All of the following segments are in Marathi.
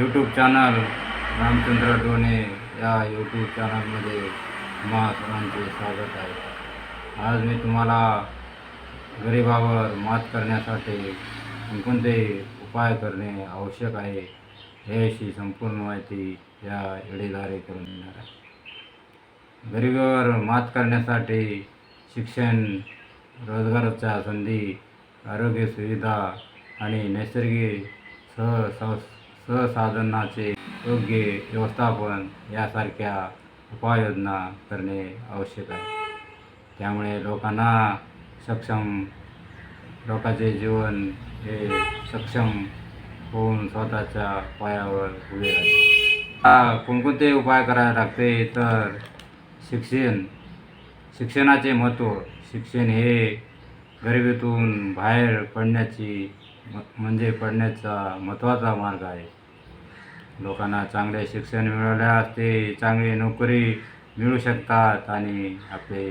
यूट्यूब चॅनल रामचंद्र डोणे या यूट्यूब चॅनलमध्ये तुम्हा सर्वांचे स्वागत आहे. आज मी तुम्हाला गरिबावर मात करण्यासाठी कोणकोणते उपाय करणे आवश्यक आहे याविषयी संपूर्ण माहिती या वेळेद्वारे करून देणार आहे. गरिबीवर मात करण्यासाठी शिक्षण रोजगाराच्या संधी आरोग्य सुविधा आणि नैसर्गिक सह सह सहसाधनाचे योग्य व्यवस्थापन यासारख्या उपाययोजना करणे आवश्यक आहे. त्यामुळे लोकांना सक्षम लोकांचे जीवन हे सक्षम होऊन स्वतःच्या पायावर उभे राहते हा कोणकोणते उपाय करावे लागते तर शिक्षण शिक्षणाचे महत्त्व. शिक्षण हे गरिबीतून बाहेर पडण्याची म- म्हणजे पडण्याचा महत्त्वाचा मार्ग आहे. लोकांना चांगले शिक्षण मिळाले ते चांगली नोकरी मिळू शकतात आणि आपले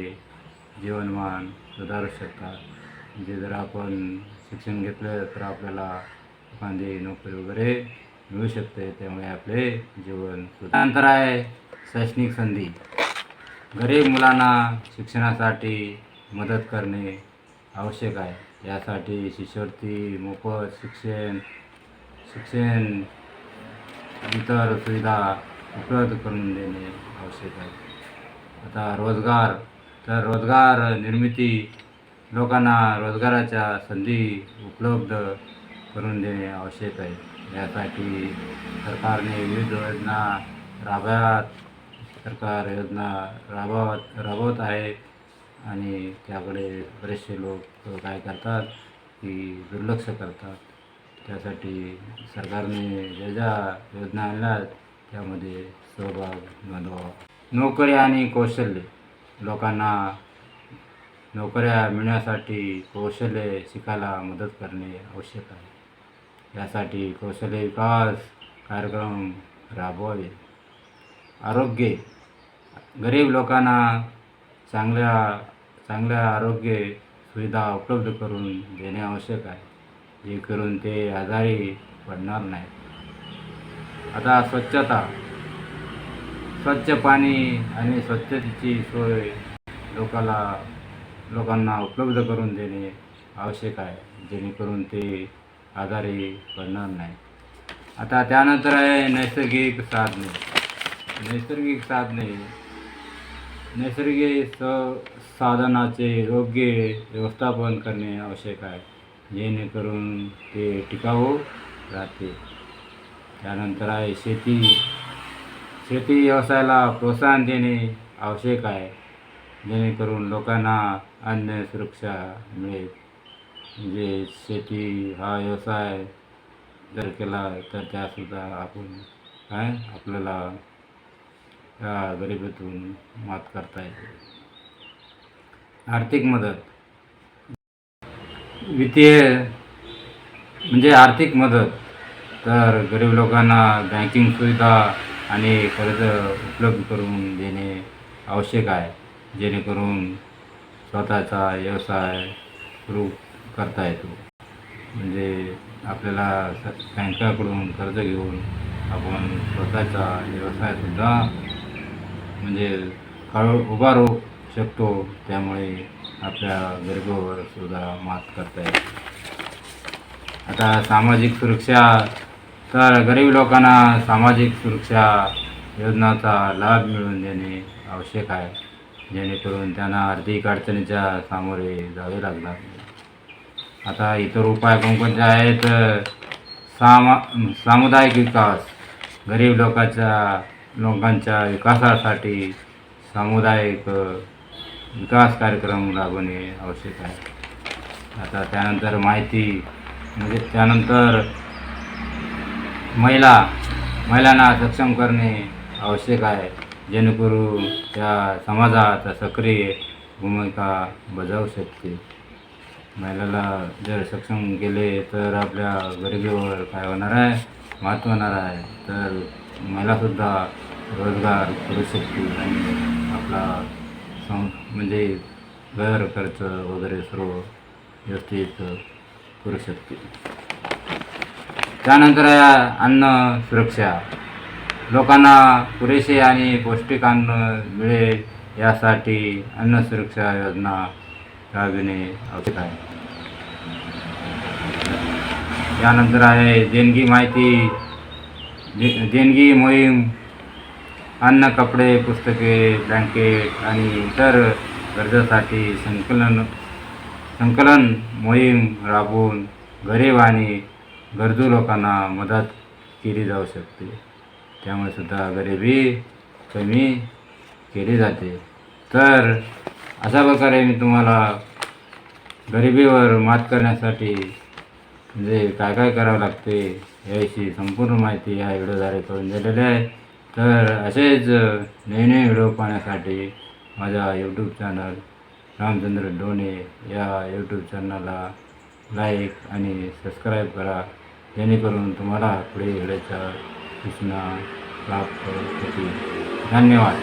जीवनमान सुधारू शकतात. म्हणजे जर आपण शिक्षण घेतलं तर आपल्याला एखादी नोकरी वगैरे मिळू शकते. त्यामुळे आपले जीवन सुधार नंतर आहे शैक्षणिक संधी. गरीब मुलांना शिक्षणासाठी मदत करणे आवश्यक आहे. यासाठी शिष्यवृत्ती मोफत शिक्षण शिक्षण इतर सुविधा उपलब्ध करून देणे आवश्यक आहे. आता रोजगार तर रोजगार निर्मिती लोकांना रोजगाराच्या संधी उपलब्ध करून देणे आवश्यक आहे. यासाठी सरकारने विविध योजना राबवत सरकार योजना राबवत राबवत आहे आणि त्याकडे बरेचसे लोक काय करतात की दुर्लक्ष करतात. त्यासाठी सरकारने ज्या ज्या योजना आणल्या त्यामध्ये सहभाग नोंदवावा. नोकरी आणि कौशल्य लोकांना नोकऱ्या मिळण्यासाठी कौशल्य शिकायला मदत करणे आवश्यक आहे. यासाठी कौशल्य विकास कार्यक्रम राबवावे. आरोग्य गरीब लोकांना चांगल्या चांगल्या आरोग्य सुविधा उपलब्ध करून देणे आवश्यक आहे. जे करून ते आजारी पडणार नाहीत आता स्वच्छता स्वच्छ पाणी आणि स्वच्छतेची सोय लोकाला लोकांना उपलब्ध करून देणे आवश्यक आहे जेणेकरून ते आजारी पडणार नाही. आता त्यानंतर आहे नैसर्गिक साधने. नैसर्गिक साधने नैसर्गिक स साधनाचे योग्य व्यवस्थापन करणे आवश्यक आहे. जेणेकरून ते टिकाऊ राहते. त्यानंतर आहे शेती. शेती व्यवसायाला प्रोत्साहन देणे आवश्यक आहे. जेणेकरून लोकांना अन्न सुरक्षा मिळेल. म्हणजे शेती हा व्यवसाय जर केला तर त्यासुद्धा आपण काय आपल्याला या गरिबीतून मात करता येते. आर्थिक मदत. वित्तीय म्हणजे आर्थिक मदत. तर गरीब लोकांना बँकिंग सुविधा आणि कर्ज उपलब्ध करून देणे आवश्यक आहे. जेणेकरून स्वतःचा व्यवसाय सुरू करता येतो. म्हणजे आपल्याला बँकाकडून कर्ज घेऊन आपण स्वतःचा व्यवसायसुद्धा म्हणजे काढू उभारू शकतो त्यामुळे आपल्या गरिबीवर सुद्धा मात करता येते आता सामाजिक सुरक्षा तर गरीब लोकांना सामाजिक सुरक्षा योजनाचा लाभ मिळवून देणे आवश्यक आहे जेणेकरून त्यांना आर्थिक अडचणीच्या सामोरे जावे लागणार आता इतर उपाय कोणकोणते आहेत? सामा सामुदायिक विकास गरीब लोकांच्या लोकांच्या विकासासाठी सामुदायिक विकास कार्यक्रम राबवणे आवश्यक आहे. आता त्यानंतर माहिती म्हणजे त्यानंतर महिला महिलांना सक्षम करणे आवश्यक आहे. जेणेकरून त्या समाजात सक्रिय भूमिका बजावू शकते महिलाला जर सक्षम केले तर आपल्या गरिबीवर काय होणार आहे? मात होणार आहे. तर महिलासुद्धा रोजगार करू शकते आणि आपला सं म्हणजे घर खर्च वगैरे सर्व व्यवस्थित करू शकते त्यानंतर अन्न सुरक्षा. लोकांना पुरेसे आणि पौष्टिक अन्न मिळेल यासाठी अन्न सुरक्षा योजना राबविणे आवश्यक आहे. यानंतर आहे देणगी माहिती. दे- देणगी मोहीम अन्न कपडे पुस्तके ब्लँकेट आणि इतर गरजासाठी संकलन संकलन मोहीम राबवून गरीब आणि गरजू लोकांना मदत केली जाऊ शकते. त्यामुळे सुद्धा गरिबी कमी केली जाते. तर अशा प्रकारे मी तुम्हाला गरिबीवर मात करण्यासाठी म्हणजे काय काय करावं लागते याविषयी संपूर्ण माहिती या व्हिडिओद्वारे करून दिलेली आहे. तर असेच नवे व्हिडिओ पाहण्यासाठी माझा यूट्यूब चॅनल रामचंद्र डोणे या यूट्यूब चॅनलला लाईक आणि सबस्क्राईब करा. जेणेकरून तुम्हाला पुढे व्हिडिओच्या सूचना प्राप्त होतील. धन्यवाद.